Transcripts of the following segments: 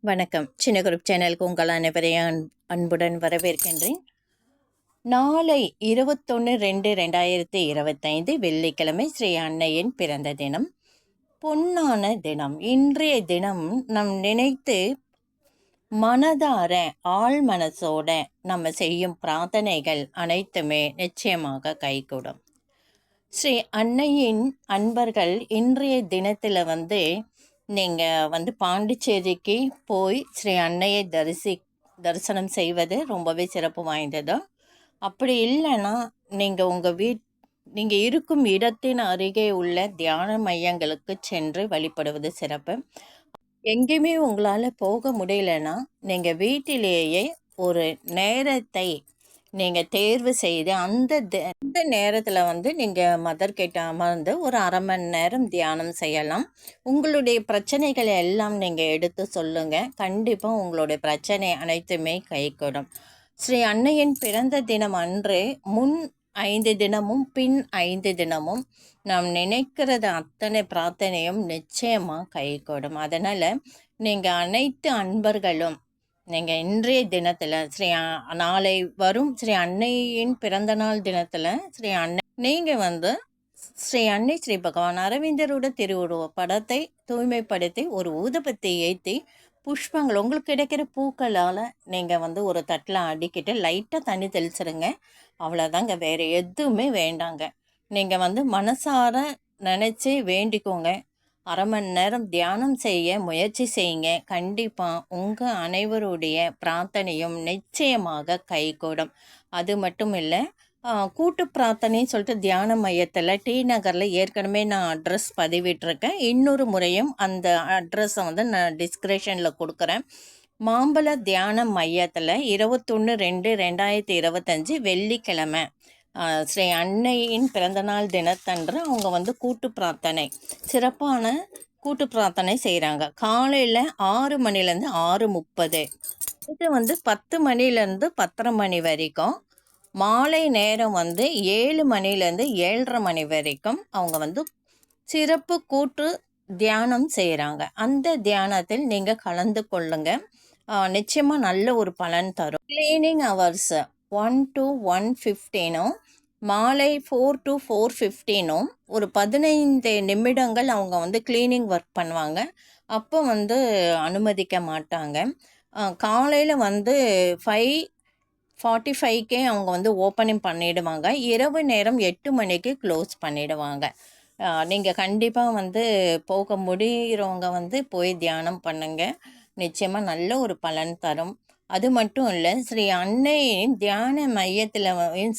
வணக்கம். சின்ன குரூப் சேனலுக்கு உங்கள் அனைவரையும் அன்புடன் வரவேற்கின்றேன். நாளை இருபத்தொன்று ரெண்டு ரெண்டாயிரத்தி இருபத்தைந்து வெள்ளிக்கிழமை ஸ்ரீ அன்னையின் பிறந்த தினம். பொன்னான தினம். இன்றைய தினம் நம் நினைத்து மனதார ஆழ் மனசோட நம்ம செய்யும் பிரார்த்தனைகள் அனைத்துமே நிச்சயமாக கைகூடும். ஸ்ரீ அன்னையின் அன்பர்கள் இன்றைய தினத்தில் வந்து நீங்கள் வந்து பாண்டிச்சேரிக்கு போய் ஸ்ரீ அன்னையை தரிசி தரிசனம் செய்வது ரொம்பவே சிறப்பு வாய்ந்தது? அப்படி இல்லைன்னா நீங்கள் உங்கள் வீட் நீங்கள் இருக்கும் இடத்தின் அருகே உள்ள தியான மையங்களுக்கு சென்று வழிபடுவது சிறப்பு. எங்கேயுமே உங்களால் போக முடியலன்னா நீங்கள் வீட்டிலேயே ஒரு நேரத்தை நீங்கள் தேர்வு செய்து அந்த தி- அந்த நேரத்தில் வந்து நீங்கள் மதர் கிட்ட அமர்ந்து ஒரு அரை மணி நேரம் தியானம் செய்யலாம். உங்களுடைய பிரச்சனைகளை எல்லாம் நீங்கள் எடுத்து சொல்லுங்கள் கண்டிப்பாக உங்களுடைய பிரச்சனை அனைத்துமே கைகூடும். ஸ்ரீ அன்னையின் பிறந்த தினம் அன்று முன் ஐந்து தினமும் பின் ஐந்து தினமும் நாம் நினைக்கிறது அத்தனை பிரார்த்தனையும் நிச்சயமாக கைகூடும். அதனால் நீங்கள் அனைத்து அன்பர்களும் நீங்கள் இன்றைய தினத்தில் ஸ்ரீ நாளை வரும் ஸ்ரீ அன்னையின் பிறந்த நாள் தினத்தில் ஸ்ரீ அன்னை நீங்கள் வந்து ஸ்ரீ அன்னை ஸ்ரீ பகவான் அரவிந்தரோட திருவுருவ படத்தை தூய்மைப்படுத்தி ஒரு ஊதுபத்தி ஏற்றி புஷ்பங்கள் உங்களுக்கு கிடைக்கிற பூக்களால் நீங்கள் வந்து ஒரு தட்டில் அடிக்கிட்டு லைட்டாக தண்ணி தெளிச்சிடுங்க அவ்வளோதாங்க வேறு எதுவுமே வேண்டாங்க. நீங்கள் வந்து மனசார நினச்சி வேண்டிக்கோங்க. அரை மணி நேரம் தியானம் செய்ய முயற்சி செய்யுங்க. கண்டிப்பாக உங்கள் அனைவருடைய பிரார்த்தனையும் நிச்சயமாக கைகூடும். அது மட்டும் இல்லை கூட்டு பிரார்த்தனைன்னு சொல்லிட்டு தியான மையத்தில் டி நகரில் ஏற்கனவே நான் அட்ரஸ் பதிவிட்டிருக்கேன். இன்னொரு முறையும் அந்த அட்ரஸை வந்து நான் டிஸ்கிரிப்ஷனில் கொடுக்குறேன். மாம்பழ தியான மையத்தில் இருபத்தொன்று ரெண்டு ரெண்டாயிரத்தி இருபத்தஞ்சி வெள்ளிக்கிழமை. ஸ்ரீ அன்னையின் பிறந்தநாள் தினத்தன்று அவங்க வந்து கூட்டு பிரார்த்தனை சிறப்பான கூட்டு பிரார்த்தனை செய்கிறாங்க காலையில் ஆறு மணிலேருந்து ஆறு முப்பது இது வந்து பத்து மணிலேருந்து பத்தரை மணி வரைக்கும் மாலை நேரம் வந்து ஏழு மணிலேருந்து ஏழரை மணி வரைக்கும் அவங்க வந்து சிறப்பு கூட்டு தியானம் செய்கிறாங்க அந்த தியானத்தில் நீங்கள் கலந்து கொள்ளுங்க. நிச்சயமாக நல்ல ஒரு பலன் தரும். Cleaning hours one to one ஃபிஃப்டீனும் மாலை ஃபோர் டு ஃபோர் ஃபிஃப்டீனும் ஒரு பதினைந்து நிமிடங்கள் அவங்க வந்து க்ளீனிங் ஒர்க் பண்ணுவாங்க. அப்போ வந்து அனுமதிக்க மாட்டாங்க. காலையில் வந்து ஃபைவ் ஃபார்ட்டி ஃபைவ்க்கே அவங்க வந்து ஓப்பனிங் பண்ணிவிடுவாங்க இரவு நேரம் எட்டு மணிக்கு க்ளோஸ் பண்ணிவிடுவாங்க நீங்கள் கண்டிப்பாக வந்து போக முடிகிறவங்க வந்து போய் தியானம் பண்ணுங்கள் நிச்சயமாக நல்ல ஒரு பலன் தரும். அது மட்டும் இல்லை ஸ்ரீ அன்னையின் தியான மையத்தில்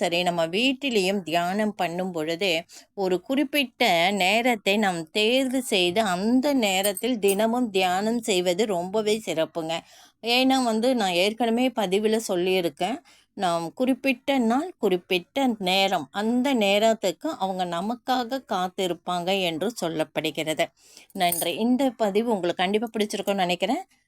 சரி நம்ம வீட்டிலையும் தியானம் பண்ணும் பொழுது ஒரு குறிப்பிட்ட நேரத்தை நாம் தேர்வு செய்து அந்த நேரத்தில் தினமும் தியானம் செய்வது ரொம்பவே சிறப்புங்க. ஏன்னா வந்து நான் ஏற்கனவே பதிவில் சொல்லியிருக்கேன் நாம் குறிப்பிட்ட நாள் குறிப்பிட்ட நேரம் அந்த நேரத்துக்கு அவங்க நமக்காக காத்திருப்பாங்க என்று சொல்லப்படுகிறது. நன்றி. இந்த பதிவு உங்களுக்கு கண்டிப்பாக பிடிச்சிருக்கும்னு நினைக்கிறேன்.